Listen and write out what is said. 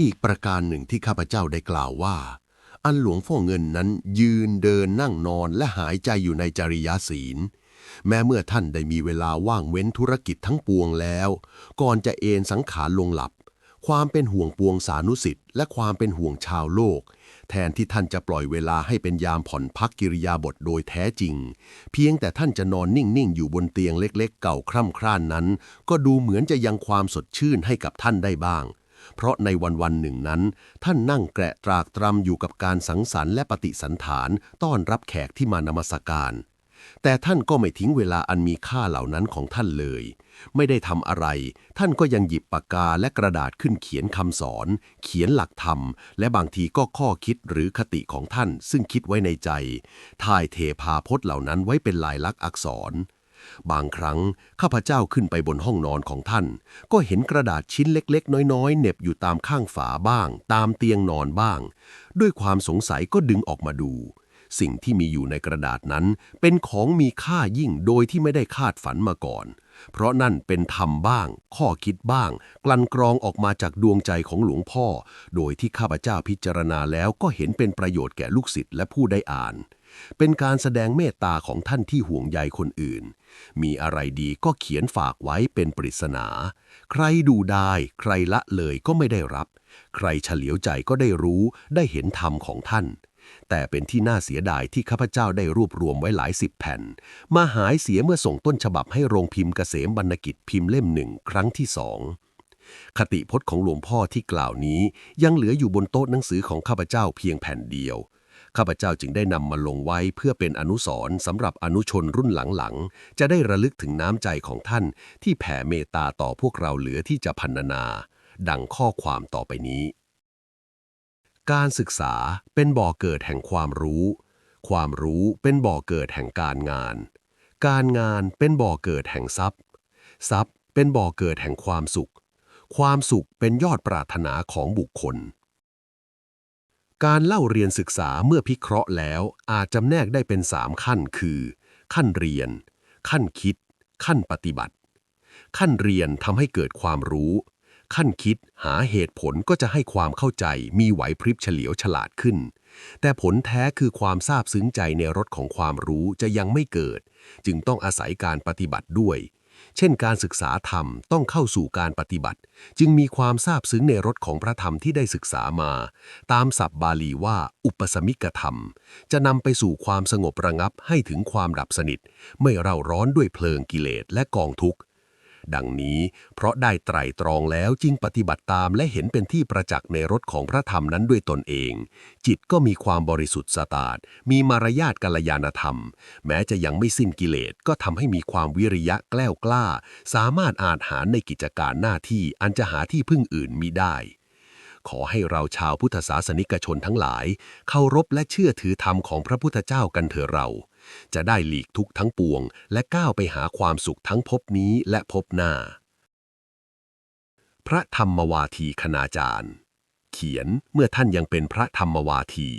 อีกประการหนึ่งที่ข้าพเจ้าได้กล่าวว่า อันหลวงพ่อเงินนั้นยืนเดินนั่งนอนและหายใจอยู่ในจริยศีล แม้เมื่อท่านได้มีเวลาว่างเว้นธุรกิจทั้งปวงแล้ว ก่อนจะเอนสังขารลงหลับ ความเป็นห่วงปวงสานุสิทธิ์และความเป็นห่วงชาวโลก แทนที่ท่านจะปล่อยเวลาให้เป็นยามผ่อนพักกิริยาบทโดยแท้จริง เพียงแต่ท่านจะนอนนิ่งๆอยู่บนเตียงเล็ก ๆ เก่าคร่ำคร่านนั้น ก็ดูเหมือนจะยังความสดชื่นให้กับท่านได้บ้าง เพราะในวันวันหนึ่งนั้น ท่านนั่งแกะตรากตรำอยู่กับการสังสรรค์และปฏิสันฐานต้อนรับแขกที่มานมัสการ แต่ท่านก็ไม่ทิ้งเวลาอันมีค่าเหล่านั้นของท่านเลย ไม่ได้ทำอะไร ท่านก็ยังหยิบปากกาและกระดาษขึ้นเขียนคำสอน เขียนหลักธรรม และบางทีก็ข้อคิดหรือคติของท่านซึ่งคิดไว้ในใจ ถ่ายเทพาพจน์เหล่านั้นไว้เป็นลายลักษณ์อักษร บางครั้งข้าพเจ้าขึ้นไปบนห้องนอนของท่าน ก็เห็นกระดาษชิ้นเล็กๆ น้อยๆเหน็บอยู่ตามข้างฝาบ้าง ตามเตียงนอนบ้าง ด้วยความสงสัยก็ดึงออกมาดู สิ่งที่มีอยู่ในกระดาษนั้น เป็นของมีค่ายิ่งโดยที่ไม่ได้คาดฝันมาก่อน เพราะนั่นเป็นธรรมบ้าง ข้อคิดบ้าง กลั่นกรองออกมาจากดวงใจของหลวงพ่อ โดยที่ข้าพเจ้าพิจารณาแล้วก็เห็นเป็นประโยชน์แก่ลูกศิษย์และผู้ได้อ่าน เป็นการแสดงเมตตาของท่านที่ห่วงใยคนอื่น มีอะไรดีก็เขียนฝากไว้เป็นปริศนา ใครดูได้ ใครละเลยก็ไม่ได้รับ ใครเฉลียวใจก็ได้รู้ได้เห็นธรรมของท่าน แต่เป็นที่น่าเสียดายที่ข้าพเจ้าได้รวบรวมไว้หลายสิบแผ่น มาหายเสียเมื่อส่งต้นฉบับให้โรงพิมพ์เกษมบรรณกิจพิมพ์เล่มหนึ่งครั้งที่สองคติพจน์ของหลวงพ่อที่กล่าวนี้ยังเหลืออยู่บนโต๊ะหนังสือของข้าพเจ้าเพียงแผ่นเดียว ข้าพเจ้าจึงได้นำมาลงไว้เพื่อเป็นอนุสรณ์สำหรับอนุชนรุ่นหลังๆ จะได้ระลึกถึงน้ำใจของท่าน ที่แผ่เมตตาต่อพวกเราเหลือที่จะพันนา ดังข้อความต่อไปนี้ การศึกษาเป็นบ่อเกิดแห่งความรู้ ความรู้เป็นบ่อเกิดแห่งการงาน การงานเป็นบ่อเกิดแห่งทรัพย์ ทรัพย์เป็นบ่อเกิดแห่งความสุข ความสุขเป็นยอดปรารถนาของบุคคล การเล่าเรียนศึกษาเมื่อพิเคราะห์แล้ว อาจจำแนกได้เป็นสามขั้นคือ ขั้นเรียน ขั้นคิด ขั้นปฏิบัติ ขั้นเรียนทำให้เกิดความรู้ ขั้นคิดหาเหตุผลก็จะให้ความเข้าใจมีไหวพริบเฉลียวฉลาดขึ้น แต่ผลแท้คือความซาบซึ้งใจในรสของความรู้จะยังไม่เกิด จึงต้องอาศัยการปฏิบัติด้วย เช่นการศึกษาธรรมต้องเข้าสู่การปฏิบัติ จึงมีความซาบซึ้งในรสของพระธรรมที่ได้ศึกษามา ตามศัพท์บาลีว่า อุปสมิกธรรม จะนำไปสู่ความสงบระงับให้ถึงความดับสนิท ไม่เร่าร้อนด้วยเพลิงกิเลสและกองทุกข์ ดังนี้เพราะได้ไตร่ตรองแล้วจึงปฏิบัติตามและเห็นเป็นที่ประจักษ์ในรสของพระธรรมนั้นด้วยตนเอง จิตก็มีความบริสุทธิ์สะตาดมีมารยาทกัลยาณธรรม แม้จะยังไม่สิ้นกิเลสก็ทำให้มีความวิริยะแกล้วกล้า สามารถอาจหารในกิจการหน้าที่อันจะหาที่พึ่งอื่นมิได้ขอให้เราชาวพุทธศาสนิกชนทั้งหลาย เคารพและเชื่อถือธรรมของพระพุทธเจ้ากันเถอะเรา จะได้หลีกทุกทั้งปวง และก้าวไปหาความสุขทั้งพบนี้และพบหน้า พระธรรมวาทีคณาจารย์ เขียนเมื่อท่านยังเป็นพระธรรมวาที